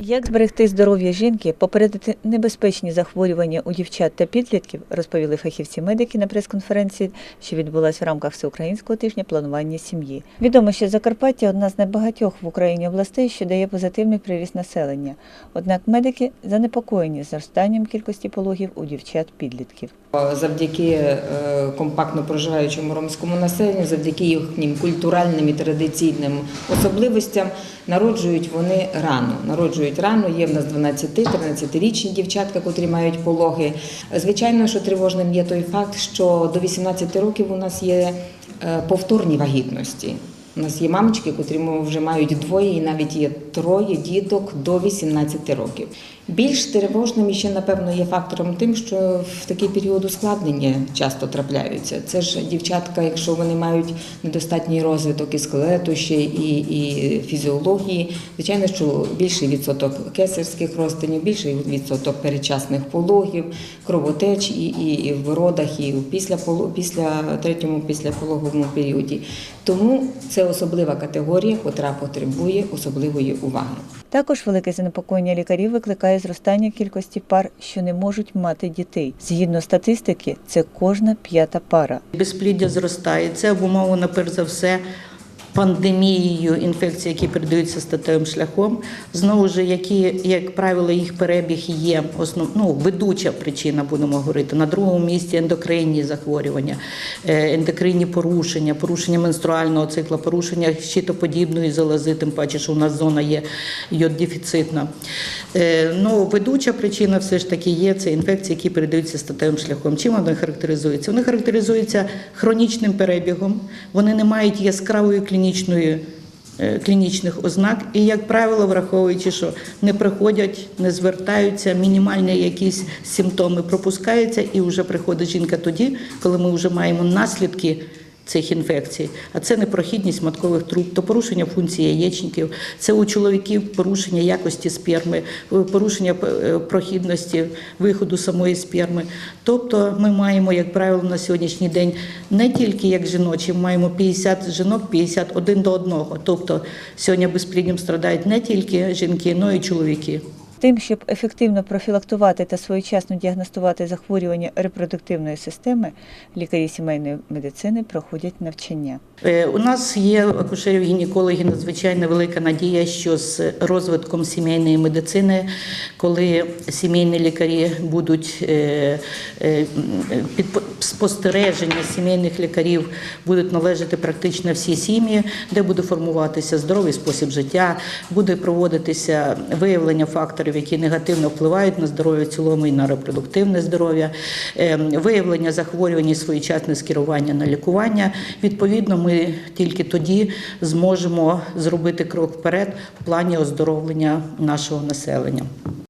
Як зберегти здоров'я жінки, попередити небезпечні захворювання у дівчат та підлітків, розповіли фахівці-медики на прес-конференції, що відбулась в рамках всеукраїнського тижня планування сім'ї. Відомо, що Закарпаття одна з найбагатьох в Україні областей, що дає позитивний приріст населення. Однак медики занепокоєні зростанням кількості пологів у дівчат-підлітків. Завдяки е, компактно проживаючому ромському населенню, завдяки їхнім культуральним і традиційним особливостям, народжують вони рано. Народжують рано. Є в нас 12-13-річні дівчатка, котрі мають пологи. Звичайно, що тривожним є той факт, що до 18 років у нас є е, повторні вагітності. У нас є мамочки, котрі вже мають двоє і навіть є троє діток до 18 років. Більш тривожним ще, напевно, є фактором тим, що в такий період ускладнення часто трапляються. Це ж дівчатка, якщо вони мають недостатній розвиток і скелету, ще і, і фізіології, звичайно, що більший відсоток кесарських розтинів, більший відсоток передчасних пологів, кровотеч і, і, і в родах, і після, після третьому післяпологовому періоді. Тому це особлива категорія, котра потребує особливої уваги. Також велике занепокоєння лікарів викликає зростання кількості пар, що не можуть мати дітей. Згідно статистики, це кожна п'ята пара. Безпліддя зростає. Це обумовлено перш за все пандемією інфекцій, які передаються статевим шляхом. Знову ж, які, як правило, їх перебіг є основ, ну, ведуча причина, будемо говорити. На другому місці ендокринні захворювання, е, ендокринні порушення, порушення менструального цикла, порушення щитоподібної залози, тим паче, що у нас зона є йод-дефіцитна. Е, Ну, ведуча причина все ж таки є це інфекції, які передаються статевим шляхом. Чим вони характеризуються? Вони характеризуються хронічним перебігом, вони не мають яскравої клінічної. Е, Клінічних ознак, і, як правило, враховуючи, що не приходять, не звертаються, мінімальні якісь симптоми пропускаються, і вже приходить жінка тоді, коли ми вже маємо наслідки цих інфекцій, а це непрохідність маткових труб, то порушення функції яєчників, це у чоловіків порушення якості сперми, е, порушення е, прохідності виходу самої сперми. Тобто ми маємо, як правило, на сьогоднішній день не тільки як жіночі, маємо 50 жінок, 51 до одного. Тобто сьогодні безплідням страдають не тільки жінки, але й чоловіки. Тим, щоб ефективно профілактувати та своєчасно діагностувати захворювання репродуктивної системи, лікарі сімейної медицини проходять навчання. Е, У нас є акушерів гінекологи надзвичайно велика надія, що з розвитком сімейної медицини, коли сімейні лікарі будуть е, е, під спостереження сімейних лікарів будуть належати практично всі сім'ї, де буде формуватися здоровий спосіб життя, буде проводитися виявлення факторів, які негативно впливають на здоров'я в цілому і на репродуктивне здоров'я, е, виявлення захворювань і своєчасне скерування на лікування. Відповідно, ми тільки тоді зможемо зробити крок вперед в плані оздоровлення нашого населення.